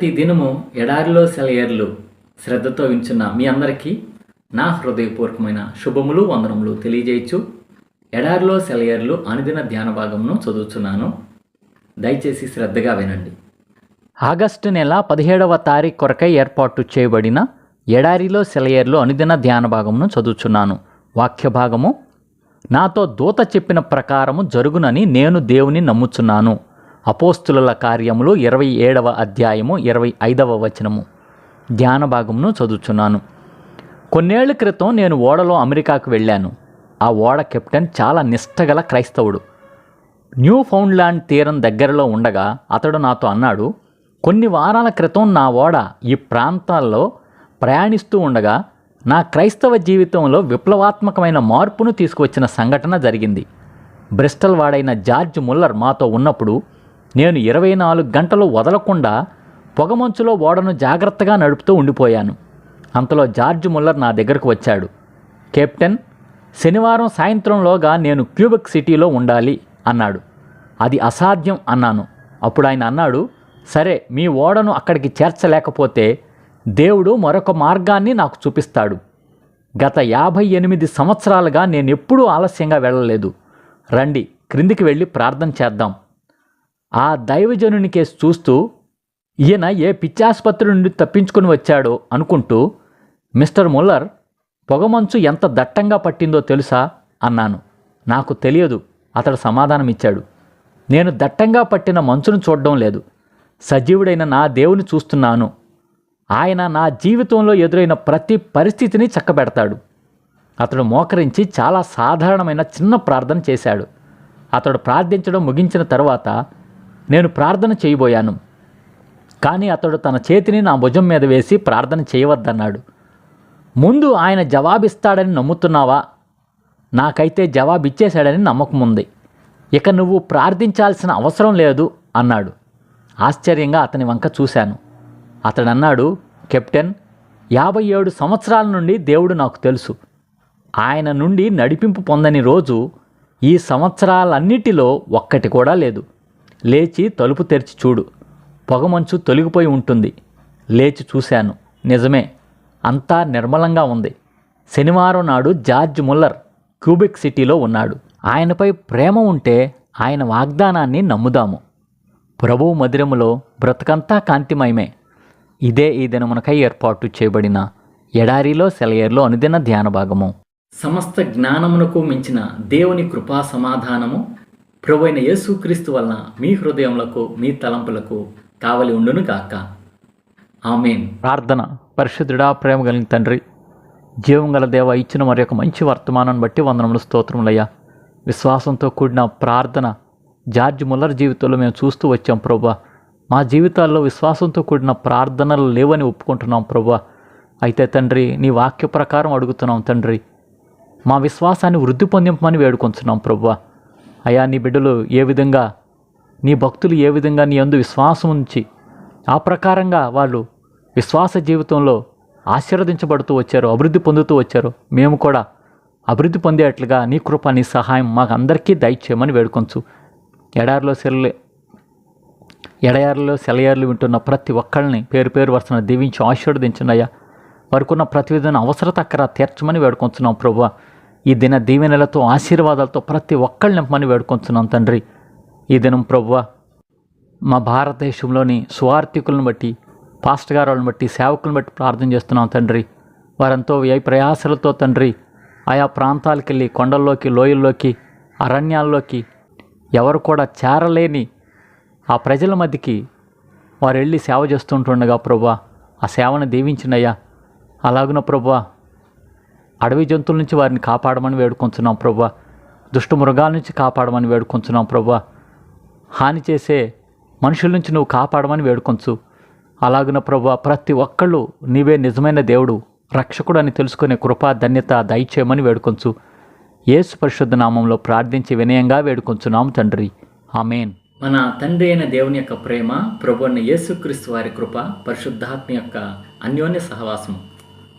ప్రతి దినము ఎడారిలో సెలయేర్లు శ్రద్ధతో వించున్న మీ అందరికీ నా హృదయపూర్వకమైన శుభములు వందనములు తెలియజేయచ్చు. ఎడారిలో సెలయేర్లు అనుదిన ధ్యాన భాగంను చదువుతున్నాను దయచేసి శ్రద్ధగా వినండి. ఆగస్టు నెల పదిహేడవ తారీఖు కొరకై ఏర్పాటు చేయబడిన ఎడారిలో సెలయేర్లు అనుదిన ధ్యాన భాగమును చదువుచున్నాను. వాక్య భాగము నాతో దూత చెప్పిన ప్రకారము జరుగునని నేను దేవుని నమ్ముచున్నాను. అపోస్తుల కార్యములు ఇరవై ఏడవ అధ్యాయము ఇరవై ఐదవ వచనము. ధ్యాన భాగమును చదువుచున్నాను. కొన్నేళ్ళ క్రితం నేను ఓడలో అమెరికాకు వెళ్ళాను. ఆ ఓడ కెప్టెన్ చాలా నిష్టగల క్రైస్తవుడు. న్యూ ఫౌండ్లాండ్ తీరం దగ్గరలో ఉండగా అతడు నాతో అన్నాడు కొన్ని వారాల క్రితం నా ఓడ ఈ ప్రాంతాల్లో ప్రయాణిస్తూ ఉండగా నా క్రైస్తవ జీవితంలో విప్లవాత్మకమైన మార్పును తీసుకువచ్చిన సంఘటన జరిగింది. బ్రిస్టల్ వాడైన జార్జ్ ముల్లర్ మాతో ఉన్నప్పుడు నేను ఇరవై నాలుగు గంటలు వదలకుండా పొగమంచులో ఓడను జాగ్రత్తగా నడుపుతూ ఉండిపోయాను. అంతలో జార్జ్ ముల్లర్ నా దగ్గరకు వచ్చాడు. కెప్టెన్ శనివారం సాయంత్రంలోగా నేను క్యూబెక్ సిటీలో ఉండాలి అన్నాడు. అది అసాధ్యం అన్నాను. అప్పుడు ఆయన అన్నాడు సరే మీ ఓడను అక్కడికి చేర్చలేకపోతే దేవుడు మరొక మార్గాన్ని నాకు చూపిస్తాడు. గత యాభై ఎనిమిది సంవత్సరాలుగా నేను ఎప్పుడూ ఆలస్యంగా వెళ్ళలేదు. రండి క్రిందికి వెళ్ళి ప్రార్థన చేద్దాం. ఆ దైవజనుని కేసు చూస్తూ ఈయన ఏ పిచ్చాసుపత్రి నుండి తప్పించుకుని వచ్చాడో అనుకుంటూ మిస్టర్ ముల్లర్ పొగమంచు ఎంత దట్టంగా పట్టిందో తెలుసా? అన్నాను. నాకు తెలియదు. అతడు సమాధానం ఇచ్చాడు నేను దట్టంగా పట్టిన మంచును చూడడం లేదు. సజీవుడైన నా దేవుని చూస్తున్నాను. ఆయన నా జీవితంలో ఎదురైన ప్రతి పరిస్థితిని చక్కబెడతాడు. అతడు మోకరించి చాలా సాధారణమైన చిన్న ప్రార్థన చేశాడు. అతడు ప్రార్థించడం ముగించిన తర్వాత నేను ప్రార్థన చేయబోయాను. కానీ అతడు తన చేతిని నా భుజం మీద వేసి ప్రార్థన చేయవద్దన్నాడు. ముందు ఆయన జవాబిస్తాడని నమ్ముతున్నావా? నాకైతే జవాబిచ్చేశాడని నమ్మకం ఉంది ఇక నువ్వు ప్రార్థించాల్సిన అవసరం లేదు అన్నాడు. ఆశ్చర్యంగా అతని వంక చూశాను. అతడన్నాడు కెప్టెన్ యాభై ఏడు సంవత్సరాల నుండి దేవుడు నాకు తెలుసు. ఆయన నుండి నడిపింపు పొందని రోజు ఈ సంవత్సరాలన్నిటిలో ఒక్కటి కూడా లేదు. లేచి తలుపు తెరిచి చూడు. పొగమంచు తొలగిపోయి ఉంటుంది. లేచి చూశాను. నిజమే. అంతా నిర్మలంగా ఉంది. శనివారం నాడు జార్జ్ ముల్లర్ క్యూబిక్ సిటీలో ఉన్నాడు. ఆయనపై ప్రేమ ఉంటే ఆయన వాగ్దానాన్ని నమ్ముదాము. ప్రభువు మధురములో బ్రతకంతా కాంతిమయమే. ఇదే ఈ దినమునకై ఏర్పాటు చేయబడిన ఎడారిలో సెలయేర్లో అనుదిన ధ్యాన భాగము సమస్త జ్ఞానమునకు మించిన దేవుని కృపా సమాధానము ప్రభు అయిన యేసుక్రీస్తు వలన మీ హృదయములకు మీ తలంపులకు కావలి ఉండును కాక ఆమెన్. ప్రార్థన పరిశుద్ధుడా ప్రేమ కలిగిన తండ్రి జీవం గల దేవ ఇచ్చిన మరి యొక్క మంచి వర్తమానాన్ని బట్టి వందనములు స్తోత్రములయ్యా. విశ్వాసంతో కూడిన ప్రార్థన జార్జ్ ముల్లర్ జీవితంలో మేము చూస్తూ వచ్చాం ప్రభా. మా జీవితాల్లో విశ్వాసంతో కూడిన ప్రార్థనలు లేవని ఒప్పుకుంటున్నాం ప్రభా. అయితే తండ్రి నీ వాక్య ప్రకారం అడుగుతున్నాం తండ్రి. మా విశ్వాసాన్ని వృద్ధి పొందింపమని వేడుకొంచున్నాం ప్రభా. అయా నీ బిడ్డలు ఏ విధంగా నీ భక్తులు ఏ విధంగా నీ అందు విశ్వాసం ఉంచి ఆ ప్రకారంగా వాళ్ళు విశ్వాస జీవితంలో ఆశీర్వదించబడుతూ వచ్చారు అభివృద్ధి పొందుతూ వచ్చారు. మేము కూడా అభివృద్ధి పొందేట్లుగా నీ కృప నీ సహాయం మాకు అందరికీ దయచేయమని వేడుకొంచు. ఎడారిలో సెల్లే ఎడయారులో సెలయారులు వింటున్న ప్రతి ఒక్కళ్ళని పేరు పేరు వరుసన దీవించి ఆశీర్వదించినయ్యా వారికున్న ప్రతి విధమైన అవసరత అక్కడ తీర్చమని వేడుకొంచున్నాం ప్రభు ఈ దిన దీవెనలతో ఆశీర్వాదాలతో ప్రతి ఒక్కళ్ళని నింపమని వేడుకొంచున్నాం తండ్రి. ఈ దినం ప్రభువ మా భారతదేశంలోని స్వార్థికులను బట్టి పాస్టర్ గారు వాళ్ళని బట్టి సేవకులను బట్టి ప్రార్థన చేస్తున్నాం తండ్రి. వారంతో వ్యయ ప్రయాసలతో తండ్రి ఆయా ప్రాంతాలకు వెళ్ళి కొండల్లోకి లోయల్లోకి అరణ్యాల్లోకి ఎవరు కూడా చేరలేని ఆ ప్రజల మధ్యకి వారు వెళ్ళి సేవ చేస్తుంటుండగా ప్రభా ఆ సేవను దీవించినయ్యా అలాగున ప్రభా అడవి జంతువుల నుంచి వారిని కాపాడమని వేడుకొంచున్నాం ప్రభా దుష్టు మృగాల నుంచి కాపాడమని వేడుకొంచున్నాం ప్రభా హాని చేసే మనుషుల నుంచి నువ్వు కాపాడమని వేడుకొంచు. అలాగున ప్రభా ప్రతి ఒక్కళ్ళు నీవే నిజమైన దేవుడు రక్షకుడు అని తెలుసుకునే కృప ధన్యత దయచేయమని వేడుకొంచు. యేసు పరిశుద్ధ నామంలో ప్రార్థించి వినయంగా వేడుకొంచున్నాం తండ్రి. ఆమెన్. మన తండ్రి అయిన దేవుని యొక్క ప్రేమ ప్రభు యేసుక్రీస్తు వారి కృప పరిశుద్ధాత్మ యొక్క అన్యోన్య సహవాసం